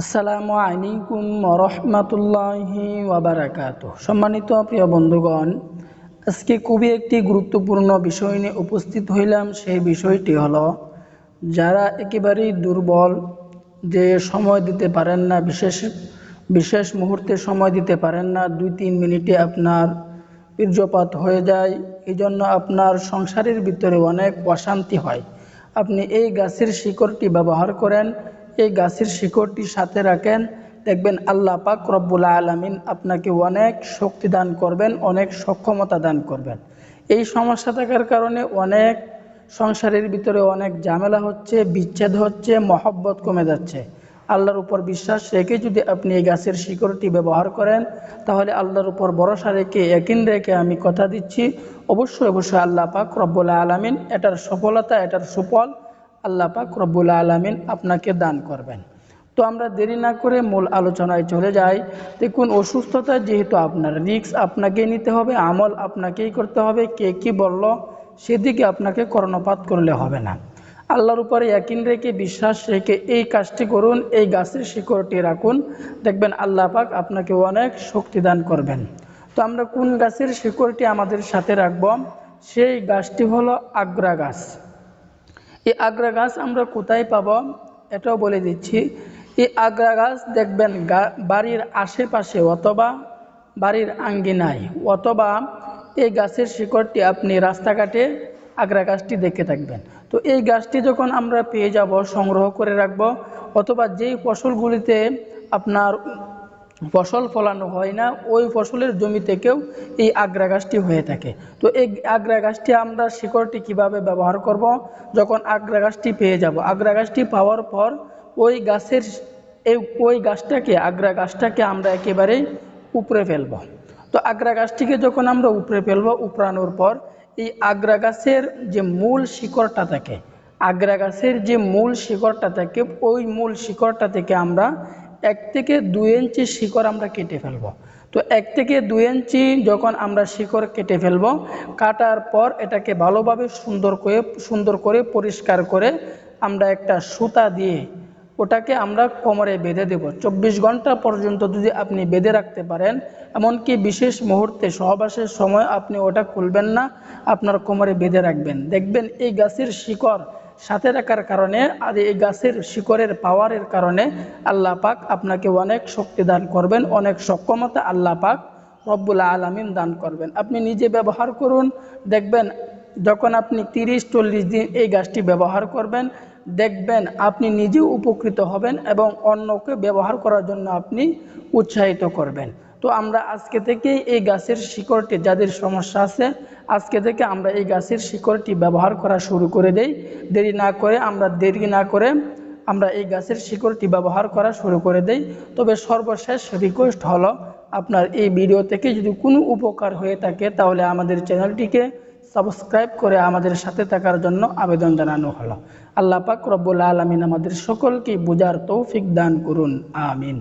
আসসালামু আলাইকুম রহমতুল্লাহি ওয়াবারাকাত সম্মানিত প্রিয় বন্ধুগণ, আজকে খুবই একটি গুরুত্বপূর্ণ বিষয় নিয়ে উপস্থিত হইলাম। সেই বিষয়টি হলো, যারা একেবারেই দুর্বল, যে সময় দিতে পারেন না, বিশেষ বিশেষ মুহূর্তে সময় দিতে পারেন না দুই তিন মিনিটে আপনার বীর্যপাত হয়ে যায় এই জন্য আপনার সংসারের ভিতরে অনেক অশান্তি হয়। আপনি এই গাছের শিকড়টি ব্যবহার করেন এই গাছের শিকড়টি সাথে রাখেন। দেখবেন আল্লাহ পাক রব্বুল আলমিন আপনাকে অনেক শক্তি দান করবেন, অনেক সক্ষমতা দান করবেন। এই সমস্যা থাকার কারণে অনেক সংসারের ভিতরে অনেক ঝামেলা হচ্ছে, বিচ্ছেদ হচ্ছে, মহব্বত কমে যাচ্ছে। আল্লাহর উপর বিশ্বাস রেখে যদি আপনি এই গাছের শিকড়টি ব্যবহার করেন, তাহলে আল্লাহর উপর ভরসা রেখে একিন রেখে আমি কথা দিচ্ছি। অবশ্যই অবশ্যই আল্লাহ পাক রব্বুল আলমিন এটার সফলতা, এটার সুফল আল্লাহ পাক রব্বুল আলমিন আপনাকে দান করবেন। তো আমরা দেরি না করে মূল আলোচনায় চলে যাই। দেখুন, অসুস্থতা যেহেতু আপনার রিক্স আপনাকেই নিতে হবে, আমল আপনাকেই করতে হবে, কে কি বলল সেদিকে আপনাকে কর্ণপাত করলে হবে না। আল্লাহর উপরে একিন রেখে, বিশ্বাস রেখে এই কাজটি করুন, এই গাছের শিকড়টি রাখুন। দেখবেন আল্লাহ পাক আপনাকে অনেক শক্তি দান করবেন। তো আমরা কোন গাছের শিকড়টি আমাদের সাথে রাখব? সেই গাছটি হলো আগ্রা গাছ। এই আগ্রা গাছ আমরা কোথায় পাব এটাও বলে দিচ্ছি। এই আগ্রা গাছ দেখবেন বাড়ির আশেপাশে অথবা বাড়ির আঙ্গিনায় অথবা এই গাছের শিকড়টি আপনি রাস্তাঘাটে আগ্রা গাছটি দেখে থাকবেন। তো এই গাছটি যখন আমরা পেয়ে যাব, সংগ্রহ করে রাখব, অথবা যেই ফসলগুলিতে আপনার ফসল ফলানো হয় না, ওই ফসলের জমি থেকেও এই আগ্রা গাছটি হয়ে থাকে। তো এই আগ্রা গাছটি আমরা শিকড়টি কীভাবে ব্যবহার করব? যখন আগ্রা গাছটি পেয়ে যাব আগ্রা গাছটি পাওয়ার পর ওই গাছের এই, ওই গাছটাকে আগ্রা গাছটাকে আমরা একেবারে উপরে ফেলব। তো আগ্রা গাছটিকে যখন আমরা উপরে ফেলব উপরানোর পর এই আগ্রা গাছের যে মূল শিকড়টা থাকে আগ্রা গাছের যে মূল শিকড়টা থাকে, ওই মূল শিকড়টা থেকে আমরা এক থেকে দুই ইঞ্চি শিকড় আমরা কেটে ফেলব। তো এক থেকে দুই ইঞ্চি যখন আমরা শিকড় কেটে ফেলব, কাটার পর এটাকে ভালোভাবে সুন্দর করে সুন্দর করে পরিষ্কার করে আমরা একটা সুতা দিয়ে ওটাকে আমরা কোমরে বেঁধে দেব। চব্বিশ ঘণ্টা পর্যন্ত যদি আপনি বেঁধে রাখতে পারেন, এমনকি বিশেষ মুহূর্তে সহবাসের সময় আপনি ওটা খুলবেন না, আপনার কোমরে বেঁধে রাখবেন। দেখবেন এই গাছের শিকড় সাথে রাখার কারণে আর এই গাছের শিকড়ের পাওয়ারের কারণে আল্লাহ পাক আপনাকে অনেক শক্তি দান করবেন, অনেক সক্ষমতা আল্লাহ পাক রব্বুল আলমিন দান করবেন। আপনি নিজে ব্যবহার করুন, দেখবেন যখন আপনি তিরিশ চল্লিশ দিন এই গাছটি ব্যবহার করবেন, দেখবেন আপনি নিজেও উপকৃত হবেন এবং অন্যকে ব্যবহার করার জন্য আপনি উৎসাহিত করবেন। তো আমরা আজকে থেকেই এই গাছের শিকড়টি, যাদের সমস্যা আছে, আজকে থেকে আমরা এই গাছের শিকড়টি ব্যবহার করা শুরু করে দেই। দেরি না করে, আমরা দেরি না করে আমরা এই গাছের শিকড়টি ব্যবহার করা শুরু করে দেই। তবে সর্বশেষ রিকোয়েস্ট হলো, আপনার এই ভিডিও থেকে যদি কোনো উপকার হয়ে থাকে, তাহলে আমাদের চ্যানেলটিকে সাবস্ক্রাইব করে আমাদের সাথে থাকার জন্য আবেদন জানানো হলো। আল্লাহ পাক রব্বুল আলমিন আমাদের সকলকে বোঝার তৌফিক দান করুন। আমিন।